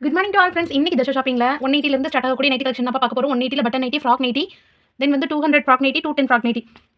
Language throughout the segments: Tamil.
Good morning to all friends இன்னைக்கு தஷா ஷாப்பிங்கில் ஒன் எயிட்டிலேருந்து ஸ்டார்ட் ஆகக்கூடிய நைட்டி கலெக்ஷன் தான் பார்க்க போகிறோம் one எயிட்டியில் button nightie frock nightie then வந்து two hundred frock two ten frock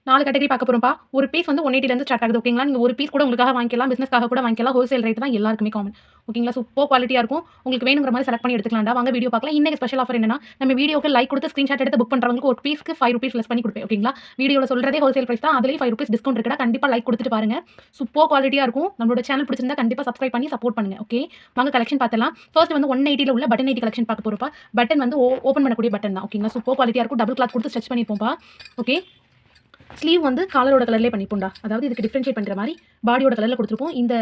நாலு கேட்டகரி பார்க்க போகிறோம்ப்பா ஒரு பீஸ் வந்து ஒன் எயிட்டிலேருந்து ஸ்டார்ட் ஆகுது ஓகேங்களா நீங்கள் ஒரு பீஸ் கூட உங்களுக்காக வாங்கிக்கலாம் பிஸ்னஸ்க்காக கூட வாங்கிக்கலாம். ஹோல்சேல் ரேட் தான் எல்லாருக்குமே காமன் ஓகேங்களா சூப்பர் குவாலிட்டியாக இருக்கும். உங்களுக்கு வேணுங்கிற மாதிரி செலக்ட் பண்ணி எடுத்துக்கலாம்டா. வாங்க வீடியோ பார்க்கலாம். இன்னைக்கு ஸ்பெஷல் ஆஃபர் என்னன்னா நம்ம வீடியோக்கு லைக் கொடுத்து ஸ்க்ரீன்ஷாட் எடுத்து புக் பண்ணுறவங்களுக்கு ஒரு பீஸ்க்கு ஃபைவ் ருபீஸ் லெஸ் பண்ணி கொடுப்பேன் ஓகேங்களா வீடியோவில் சொல்கிறதே ஹோல்சேல் ப்ரைஸ் தான். அதுலேயும் ஃபைவ் ருபீஸ் டிஸ்கவுண்ட் இருக்குடா. கண்டிப்பாக லைக் கொடுத்துட்டு பாருங்க. சூப்பர் குவாலிட்டியாக இருக்கும். நம்மளோட சேனல் பிடிச்சிருந்தா கண்டிப்பாக சப்ஸ்கிரைப் பண்ணி சப்போர்ட் பண்ணுங்க ஓகே வாங்க கலெக்ஷன் பார்த்தலாம் ஃபர்ஸ்ட் வந்து ஒன் எயிட்டியில் உள்ள பட்டன் எயிட்டி கலெக்ஷன் பார்க்க போகிறப்ப பட்டன் வந்து ஓப்பன் பண்ணக்கூடிய பட்டன் தான் ஓகேங்களா சூப்பர் குவாலிட்டியாக இருக்கும். டபுள் கிளாத் கொடுத்து ஸ்ட்ரெச் பண்ணிப்போம்ப்பா ஓகே ஸ்லீவ் வந்து காலரோட கலர்லேயே பண்ணிப்போம்டா. அதாவது இதுக்கு டிஃப்ரென்ஷியேட் பண்ணுற மாதிரி பாடியோட கலரில் கொடுத்துருப்போம். இந்த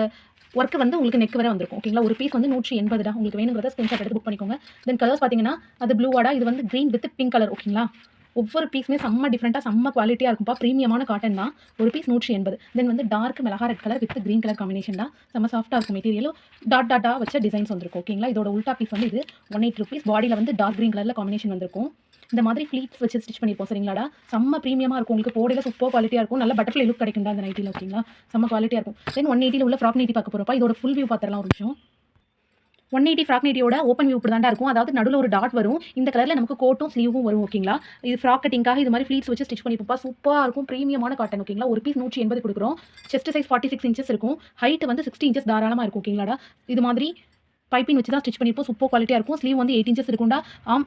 ஒர்க்கு வந்து உங்களுக்கு நெக் வர வந்திருக்கும். ஓகேங்களா ஒரு பீஸ் வந்து நூற்றி எண்பதுடா. உங்களுக்கு வேணுங்கிறத ஸ்கிரீன்ஷாட் எடுத்து புக் பண்ணிக்கோங்க. தென் கலர்ஸ் பார்த்தீங்கன்னா அது ப்ளூவாடா இது வந்து க்ரீன் வித் பிங்க் கலர் ஓகேங்களா ஒவ்வொரு பீஸுமே செம்ம டிஃப்ரெண்ட்டாக செம்ம குவாலிட்டியாக இருக்கும்ப்பா ப்ரீமியமான காட்டன் தான். ஒரு பீஸ் நூற்றி எண்பது தென் வந்து டார்க் மிளகா red colour with green colour combination தான். செம்ம சாஃப்ட்டாக இருக்கும் மெட்டீரியலும் டாட் டாட்டாக வச்ச டிசைன்ஸ் வந்திருக்கும். ஓகேங்களா இதோட உல்டா பீஸ் வந்து இது ஒன் எயிட் ருபீஸ் பாடியில் வந்து டார்க் க்ரீன் கலரில் காம்பினேஷன் வந்திருக்கும். இந்த மாதிரி ஃப்ளீட்ஸ் வச்சு ஸ்டிச் பண்ணியிருப்போம் சரிங்களாடா? செம்ம ப்ரீமியமாக இருக்கும். உங்களுக்கு போடையில் சூப்பர் குவாலிட்டியாக இருக்கும். நல்ல பட்டர்ஃப்ளை லுக் கிடைக்கும் அந்த நைட்டியில் ஓகேங்களா செம்ம குவாலிட்டியாக இருக்கும். தென் ஒன் எயிட்டியில் உள்ள ஃப்ராப் நைட்டி பார்க்க போகிறப்ப இதோட ஃபுல் வியூ பார்த்துடலாம் ஒரு விஷயம் ஒன் எயிட்டி ஃப்ராக் நைட்டியோட ஓப்பன் வியூ இப்படி இருக்கும். அதாவது நடுவில் ஒரு டாட் வரும். இந்த கலரில் நமக்கு கோட்டும் ஸ்லீவும் வரும் ஓகேங்களா இது ஃப்ராக் கட்டிங்காக இது மாதிரி ஃப்ளீட்ஸ் வச்சு ஸ்டிச் பண்ணிப்போம் சூப்பராக இருக்கும். ப்ரீமியமான காட்டன் ஓகேங்களா ஒரு பீஸ் நூற்றி எண்பது கொடுக்குறோம். Chest size forty six inches இருக்கும். ஹைட் வந்து சிக்ஸ்டி இன்ச்சஸ் தாராளமாக இருக்கும் ஓகேங்களா இது மாதிரி பைப்பின் வச்சு தான் ஸ்டிச் பண்ணிப்போம் சூப்பர் குவாலிட்டியாக இருக்கும். ஸ்லீவ் வந்து எயிட் இன்ச்சஸ் இருக்கும்டா. ஆம்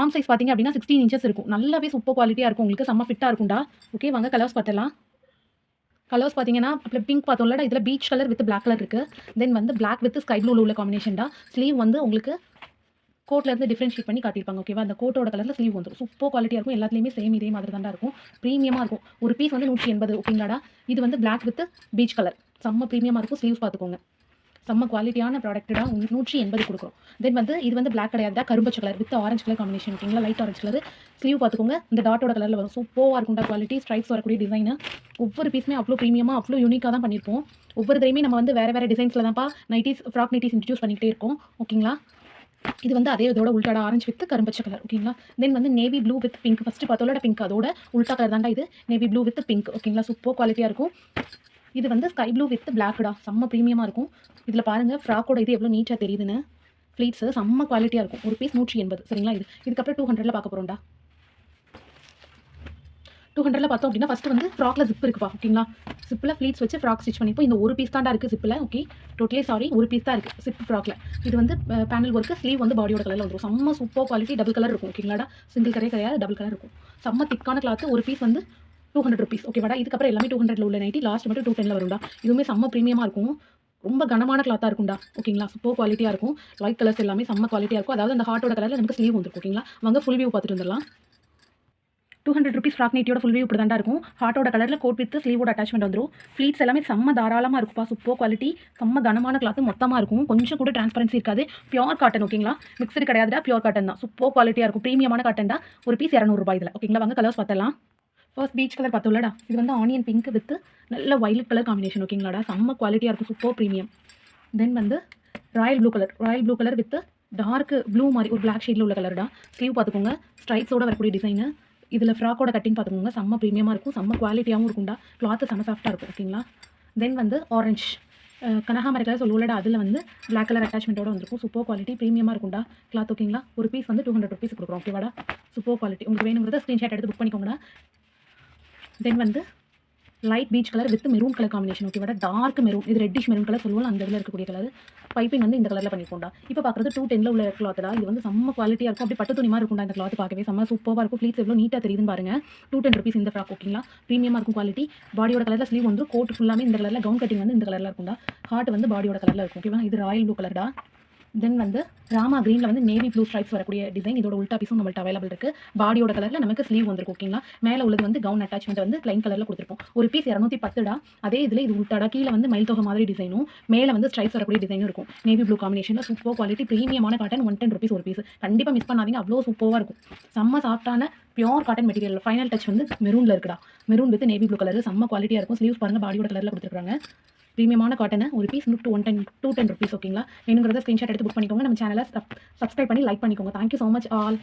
ஆம் சைஸ் பார்த்தீங்க அப்படின்னா சிக்ஸ்டீன் இன்ச்சஸ் இருக்கும். நல்லாவே சூப்பர் குவாலிட்டியாக இருக்கும். உங்களுக்கு செம்ம ஃபிட்டாக இருக்கும்டா. ஓகே வாங்க கலர்ஸ் பார்த்தலாம் கலர்ஸ் பார்த்தீங்கன்னா அப்புறம் பிங்க் பார்த்தோம்ல இதில் peach colour with black colour இருக்குது தென் வந்து பிளாக் வித் ஸ்கை ப்ளூவில் உள்ள காம்பினேஷன் தான் ஸ்லீவ் வந்து உங்களுக்கு கோட்லேருந்து டிஃப்ரென்ஷியேட் பண்ணி காட்டியிருப்பாங்க ஓகேவா அந்த கோட்டோட கலரில் ஸ்லீவ் வந்துடும் சூப்பர் குவாலிட்டியாக இருக்கும் எல்லாத்துலேயுமே சேம் இதே மாதிரி தான் இருக்கும். ப்ரீமியமாக இருக்கும். ஒரு பீஸ் வந்து நூற்றி எண்பது ஓகேங்களாடா இது வந்து பிளாக் வித் பீச் கலர் செம்ம ப்ரீமியமாக இருக்கும் ஸ்லீவ்ஸ் பார்த்துக்கோங்க. செம்ம குவாலிட்டியான ப்ராடக்ட்டா நூற்றி எண்பது கொடுக்குறோம். தென் வந்து இது வந்து பிளாக் கிடையாது கரும்பச்சு colour with orange colour combination ஓகேங்களா லைட் ஆரஞ்சு கலர் ஸ்லீவ் பார்த்துக்கோங்க. இந்த டாட்டோட கலரில் வரும். சூப்பராக இருக்கும்டா குவாலிட்டி ஸ்ட்ரைப்ஸ் வரக்கூடிய டிசைனு ஒவ்வொரு பீஸுமே அவ்வளோ ப்ரீமியமாக அவ்வளோ யூனிக்காக தான் பண்ணியிருப்போம். ஒவ்வொரு தடையுமே நம்ம வந்து வேறு வேறு டிசைன்ஸில் தான்ப்பா நைட்டிஸ் ஃப்ராக் நைட்டிஸ் இன்ட்ரடியூஸ் பண்ணிக்கிட்டே இருக்கோம். ஓகேங்களா இது வந்து அதே இதோட உள்டாட ஆரஞ்சு வித் கரும்பச்ச கலர் ஓகேங்களா தென் வந்து navy blue with pink first பார்த்தோட pink அதோட உள்டா கலர் தான்டா இது. நேவி ப்ளூ வித் பிங்க் ஓகேங்களா சூப்பர் குவாலிட்டியாக இருக்கும். இது வந்து ஸ்கை ப்ளூ வித் பிளாக்டா செம்ம ப்ரீமியமாக இருக்கும். இதில் பாருங்கள் ஃப்ராக்கோட இது எவ்வளோ நீட்டாக தெரியுதுன்னு. ஃப்ளீட்ஸு செம்ம குவாலிட்டியாக இருக்கும். ஒரு பீஸ் நூற்றி எண்பது. சரிங்களா? இது இதுக்கப்புறம் டூ ஹண்ட்ரடில் பார்க்க போகிறோம்டா டூ ஹண்ட்ரடில் பார்த்தோம் அப்படின்னா ஃபஸ்ட்டு வந்து ஃப்ராக்ல ஜிப் இருக்குப்பா. ஓகேங்களா? சிப்பில் ஃப்ளீட்ஸ் வச்சு ஃப்ராக் ஸ்டிச் பண்ணிப்போம். இந்த ஒரு பீஸ் தான்டா இருக்குது சிப்பில் ஓகே டோட்டலி சாரி ஒரு பீஸ் தான் இருக்குது சிப் ஃப்ராக்ல இது வந்து பேனல் ஒர்க்கு ஸ்லீவ் வந்து பாடியோட கலரில் வந்துடும் செம்ம சூப்பர் குவாலிட்டி டபுள் கலர் இருக்கும். ஓகேங்களாடா? சிங்கிள் கரையே கிடையாது டபுள் கலர் இருக்கும். செம்ம திக்கான கிளாத்து ஒரு பீஸ் வந்து டூ ஹண்ட்ரட் ருபீஸ் ஓகேவாடா இதுக்கப்புறம் எல்லாமே டூ ஹண்ட்ரட்ல உள்ள நைட்டி லாஸ்ட் மட்டும் டூ டென்ல வரும்டா. இதுவுமே செம்ம ப்ரீமியமாக இருக்கும். ரொம்ப கனமான கிளாத்தாக இருக்கும்டா. ஓகேங்களா சூப்பர் குவாலிட்டியாக இருக்கும். லைட் கலர்ஸ் எல்லாமே செம்ம குவாலிட்டியாக இருக்கும். அதாவது அந்த ஹார்ட்டோட கலரில் நமக்கு ஸ்லீவ் வந்துருக்கும் ஓகேங்களா வாங்க ஃபுல் வியூ பார்த்துட்டு வந்துடலாம். டூ ஹண்ட்ரட் ருபீஸ் ஃப்ராக் நைட்டியோட ஃபுல் வியூ இப்படி தான் இருக்கும். ஹார்ட்டோட கலரில் கோட் வித் ஸ்லீவோட அட்டாச்மெண்ட் வந்துடும் ஃப்ளீட்ஸ் எல்லாமே செம்ம தாராளமாக இருக்கும்ப்பா. சூப்பர் குவாலிட்டி செம்ம கனமான கிளாத் மொத்தமாக இருக்கும். கொஞ்சம் கூட டிரான்ஸ்பரன்சி இருக்காது. பியூர் காட்டன் ஓகேங்களா மிக்சடு கிடையாதுடா. பியூர் காட்டன் தான். சூப்பர் குவாலிட்டியாக இருக்கும். ப்ரீமியமான காட்டன் தான் ஒரு பீஸ் இரநூறுபா இதில். ஓகேங்களா வாங்க கலர்ஸ் பார்த்தலாம் ஃபர்ஸ்ட் பீச் கலர் பார்த்தோம்லடா இது வந்து ஆனியன் பிங்க் வித் நல்ல வைலட் கலர் காம்பினேஷன் ஓகேங்களாடா செம்ம குவாலிட்டியாக இருக்கும் சூப்பர் ப்ரீமியம் தென் வந்து royal blue colour royal blue colour with dark blue மாதிரி ஒரு பிளாக் ஷேடில் உள்ள கலர்டா ஸ்லீவ் பார்த்துக்கோங்க. ஸ்ட்ரைப்ஸோட வரக்கூடிய டிசைனு இதில் ஃப்ராக்கோட கட்டிங் பார்த்துக்கோங்க. செம்ம ப்ரீமியமாக இருக்கும் செம்ம குவாலிட்டியாகவும் இருக்கும்டா கிளாத்து செம்ம சாஃப்ட்டாக இருக்கும் ஓகேங்களா தென் வந்து ஆரஞ்ச் கனகாமரை கலர் சொல்லுவோம்லடா அதில் வந்து பிளாக் கலர் அட்டாச்மெண்ட்டோட வந்திருக்கும். சூப்பர் குவாலிட்டி ப்ரீமியமாக இருக்கும்டா கிளாத் ஓகேங்களா ஒரு பீஸ் வந்து டூ ஹண்ட்ரட் ருபீஸ் கொடுக்குறோம் ஓகேவாடா சூப்பர் குவாலிட்டி உங்களுக்கு வேணுங்கிறத ஸ்க்ரீன்ஷாட் எடுத்து புக் பண்ணிக்கோங்கடா தென் வந்து light peach colour with maroon colour combination ஓகேவா டார்க் மெரூன் இது ரெட்டிஷ் மெரூன் கலர் சொல்லுவோம் அந்த இதில் இருக்கக்கூடிய கலர் பைப்பிங் வந்து இந்த கலரில் பண்ணிக்கோண்டா இப்போ பார்க்குறது டூ டென்னில் உள்ள கிளாத்டா இது வந்து செம்ம குவாலிட்டியாக இருக்கும். அப்படி பட்டு துணி மாதிரி இருக்கும்டா இந்த கிளாத் பார்க்கவே செம்ம சூப்பராக இருக்கும். ஃப்ளீட்ஸ் எவ்வளோ நீட்டாக தெரியுதுன்னு பாருங்க. டூ டென் ருபீஸ் இந்த ஃப்ராக் ஓகேங்களா ப்ரீமியமாக இருக்கும் குவாலிட்டி பாடியோட கலரில் ஸ்லீவ் வந்து கோட் ஃபுல்லாமே இந்த கலரில் கவுன் கட்டிங் வந்து இந்த கலரில் இருக்கும்டா. ஹார்ட் வந்து பாடியோட கலரில் இருக்கும் ஓகேவா இது ராயல் ப்ளூ கலர்டா தென் வந்து ராமா க்ரீனில் வந்து நேவி ப்ளூ ஸ்ட்ரைப்ஸ் வரக்கூடிய டிசைன் இதோட உல்டா பீஸும் நம்மள்ட்ட அவைலபிள் இருக்குது பாடியோட கலரில் நமக்கு ஸ்லீவ் வந்துருக்கும் ஓகேங்களா மேலே உள்ளது வந்து கவுன் அட்டாச்மெண்ட் வந்து ப்ளைன் கலரில் கொடுத்துருப்போம். ஒரு பீஸ் இரநூத்தி பத்துடா அதே இதில் இது உல்டாடா கீழே வந்து மயில் தொகை மாதிரி டிசைனும் மேலே வந்து ஸ்ட்ரைப்ஸ் வரக்கூடிய டிசைனும் இருக்கும். நேவி ப்ளூ காம்பினேஷனில் சூப்பர் குவாலிட்டி ப்ரீமியமான காட்டன் ஒன் டென் ருபீஸ் ஒரு பீஸ் கண்டிப்பாக மிஸ் பண்ணாதீங்க அவ்வளோ சூப்பராக இருக்கும். செம்ம சாஃப்டான pure cotton material final touch வந்து மெரூனில் இருக்குடா. Maroon with navy blue colour செம்ம குவாலிட்டியாக இருக்கும். ஸ்லீவ்ஸ் பாருங்கள் பாடியோட கலரில் கொடுத்துருக்காங்க ப்ரீமியமான காட்டனை ஒரு piece two one ten two ten rupees ஓகேங்களா வேணுங்கிறத ஸ்க்ரீன்ஷாட் எடுத்து புக் பண்ணிக்கோங்க. நம்ம சேனலை சப்ஸ்கிரைப் பண்ணி லைக் பண்ணிக்கோங்க. Thank you so much all